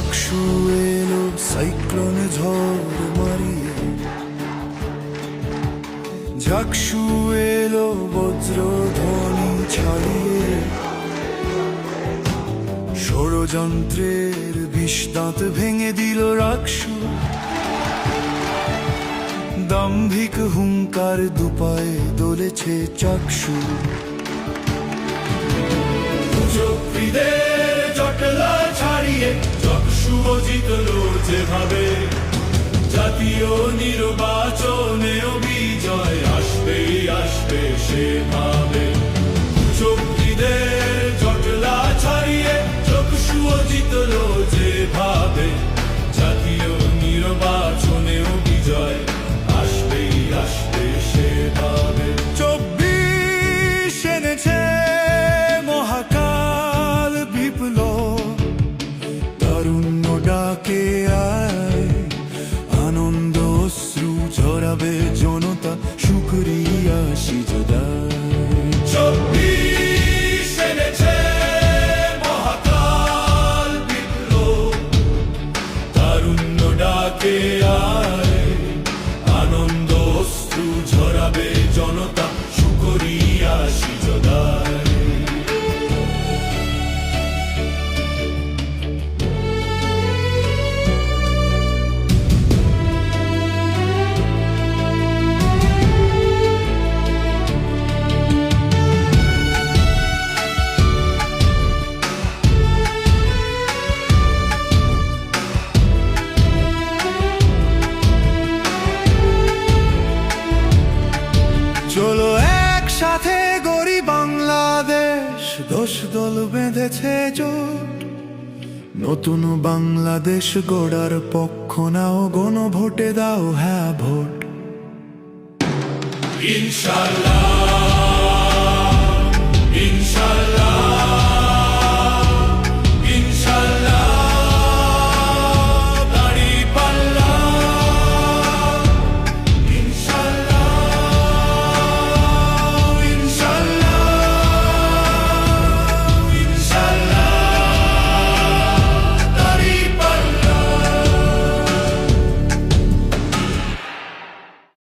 চাকসু এলো, সাইক্লোন ঝড় মারিয়ে। ঝাকসু এলো বজ্র ধ্বনি ছাড়িয়ে। ষড়যন্ত্রের বিষ-দাঁত ভেঙে দিল রাক্ষু দাম্ভিক হুঙ্কার দুপায়ে দোলেছে চক্রীদের জটলা ছাড়িয়ে চক্ষুব লড়ছে যেভাবে জাতীয় নির্বাচনেও বিজয় আসবেই আসবে সেভাবে ঝরাবে জনতা সুকরিয়া সিজদায় দোষ দল বেঁধেছে জোট। নতুন বাংলাদেশ গড়ার পক্ষ নাও গণ ভোটে দাও হ্যাঁ ভোট। ইনশাল্লাহ